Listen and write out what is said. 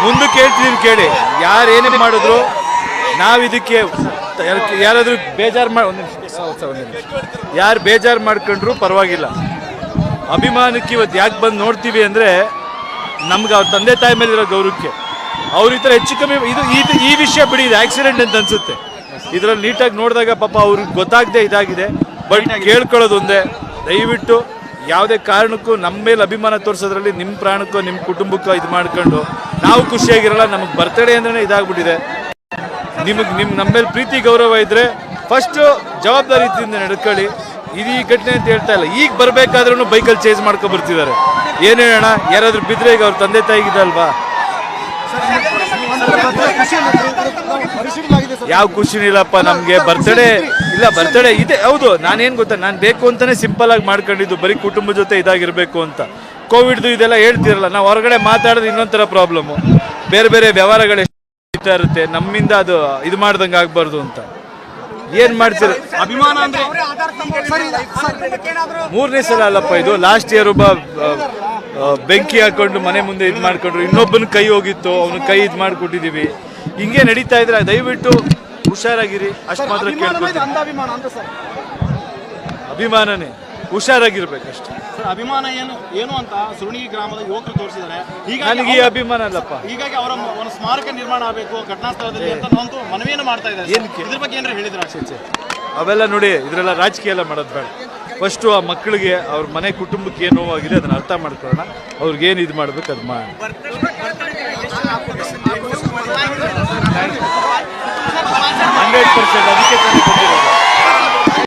ಮುಂದಕ್ಕೆ ಹೇಳ್ತೀನಿ ಕೇಳಿ. ಯಾರು ಏನೇ ಮಾಡಿದ್ರು ನಾವು ಇದಕ್ಕೆ ಯಾರಾದರೂ ಬೇಜಾರು ಮಾಡಿ ಯಾರು ಬೇಜಾರು ಮಾಡ್ಕೊಂಡ್ರು ಪರವಾಗಿಲ್ಲ. ಅಭಿಮಾನಕ್ಕೆ ಇವತ್ತು ಯಾಕೆ ಬಂದು ನೋಡ್ತೀವಿ ಅಂದರೆ ನಮ್ಗೆ ಅವ್ರ ತಂದೆ ತಾಯಿ ಮೇಲಿರೋ ಗೌರವಕ್ಕೆ. ಅವ್ರ ಈ ಥರ ಹೆಚ್ಚು ಕಮ್ಮಿ ಇದು ಇದು ಈ ವಿಷಯ ಬಿಡಿ, ಇದು ಆಕ್ಸಿಡೆಂಟ್ ಅಂತ ಅನಿಸುತ್ತೆ. ಇದರಲ್ಲಿ ನೀಟಾಗಿ ನೋಡಿದಾಗ ಪಾಪ ಅವ್ರಿಗೆ ಗೊತ್ತಾಗದೆ ಇದಾಗಿದೆ. ಬಟ್ ಕೇಳ್ಕೊಳ್ಳೋದು ಒಂದೇ, ದಯವಿಟ್ಟು ಯಾವುದೇ ಕಾರಣಕ್ಕೂ ನಮ್ಮ ಮೇಲೆ ಅಭಿಮಾನ ತೋರಿಸೋದ್ರಲ್ಲಿ ನಿಮ್ಮ ಪ್ರಾಣಕ್ಕೋ ನಿಮ್ಮ ಕುಟುಂಬಕ್ಕೋ ಇದು ಮಾಡ್ಕೊಂಡು ನಾವು ಖುಷಿಯಾಗಿರಲ್ಲ, ನಮಗೆ ಬರ್ತಡೇ ಅಂದ್ರೆ ಇದಾಗ್ಬಿಟ್ಟಿದೆ. ನಿಮಗೆ ನಿಮ್ಮ ನಮ್ಮ ಮೇಲೆ ಪ್ರೀತಿ, ಗೌರವ ಇದ್ರೆ ಫಸ್ಟ್ ಜವಾಬ್ದಾರಿಯಿಂದ ನಡ್ಕೊಳ್ಳಿ. ಇದು ಈ ಘಟನೆ ಅಂತ ಹೇಳ್ತಾ ಇಲ್ಲ. ಈಗ ಬರಬೇಕಾದ್ರೂ ಬೈಕಲ್ಲಿ ಚೇಂಜ್ ಮಾಡ್ಕೊ ಬರ್ತಿದ್ದಾರೆ ಏನು ಹೇಳೋಣ ಯಾರಾದರೂ ಬಿದ್ದರೆ ಈಗ ಅವ್ರ ತಂದೆ ತಾಯಿಗಿದಲ್ವಾ ಯಾವ ಖುಷಿನೂ ಇಲ್ಲಪ್ಪ, ನಮಗೆ ಬರ್ತಡೇ ಇಲ್ಲ ಬರ್ತಡೇ ಇದೆ. ಹೌದು, ನಾನೇನು ಗೊತ್ತಾ, ನಾನು ಬೇಕು ಅಂತಾನೆ ಸಿಂಪಲ್ ಆಗಿ ಮಾಡ್ಕೊಂಡಿದ್ದು, ಬರೀ ಕುಟುಂಬ ಜೊತೆ ಇದಾಗಿರಬೇಕು ಅಂತ. ಕೋವಿಡ್ದು ಇದೆಲ್ಲ ಹೇಳ್ತಿರಲ್ಲ ನಾವು ಹೊರಗಡೆ ಮಾತಾಡೋದು ಇನ್ನೊಂಥರ ಪ್ರಾಬ್ಲಮ್ಮು ಬೇರೆ ಬೇರೆ ವ್ಯವಹಾರಗಳು ಎಷ್ಟು ಇರುತ್ತೆ ನಮ್ಮಿಂದ ಅದು ಇದು ಮಾಡ್ದಂಗೆ ಆಗಬಾರ್ದು ಅಂತ. ಏನು ಮಾಡ್ತೀರ? ಅಭಿಮಾನ ಅಂದ್ರೆ ಮೂರನೇ ಸಲ ಅಲ್ಲಪ್ಪ ಇದು ಲಾಸ್ಟ್ ಇಯರ್ ಒಬ್ಬ ಬೆಂಕಿ ಹಾಕೊಂಡು ಮನೆ ಮುಂದೆ ಇದು ಮಾಡ್ಕೊಂಡ್ರು. ಇನ್ನೊಬ್ಬನ ಕೈ ಹೋಗಿತ್ತು ಅವನ ಕೈ ಇದು ಮಾಡ್ಕೊಟ್ಟಿದೀವಿ. ಹಿಂಗೆ ನಡೀತಾ ಇದ್ರೆ ದಯವಿಟ್ಟು ಹುಷಾರಾಗಿರಿ. ಅಷ್ಟು ಮಾತ್ರ ಸರ್. ಅಭಿಮಾನನೇ. ಹುಷಾರಾಗಿರ್ಬೇಕಷ್ಟೇ. ಸರ್ ಅಭಿಮಾನ ಏನು ಏನು ಅಂತ ಸುರುಣಿ ಗ್ರಾಮದ ಯುವಕರು ತೋರಿಸಿದ್ದಾರೆ. ಹೀಗಾಗಿ ನನಗೆ ಈ ಅಭಿಮಾನ ಅಲ್ಲಪ್ಪ. ಹೀಗಾಗಿ ಅವರ ಒಂದು ಸ್ಮಾರಕ ನಿರ್ಮಾಣ ಆಗಬೇಕು ಘಟನಾ ಸ್ಥಳದಲ್ಲಿ ಅಂತ ನಾವಂತೂ ಮನವಿಯನ್ನು ಮಾಡ್ತಾ ಇದ್ದಾರೆ. ಏನಕ್ಕೆ? ಇದ್ರ ಬಗ್ಗೆ ಏನಾರ ಹೇಳಿದ್ರ ಅವೆಲ್ಲ ನೋಡಿ ಇದರೆಲ್ಲ ರಾಜಕೀಯ ಎಲ್ಲ ಮಾಡೋದು ಬೇಡ. ಫಸ್ಟು ಆ ಮಕ್ಕಳಿಗೆ ಅವ್ರ ಮನೆ ಕುಟುಂಬಕ್ಕೆ ಏನು ನೋವಾಗಿದೆ ಅದನ್ನ ಅರ್ಥ ಮಾಡ್ಕೊಳ್ಳೋಣ. ಅವ್ರಿಗೆ ಏನು ಇದು ಮಾಡ್ಬೇಕು ಅದು ಮಾಡಿ ಹಂಡ್ರೆಡ್ ಪರ್ಸೆಂಟ್ ಅದಕ್ಕೆ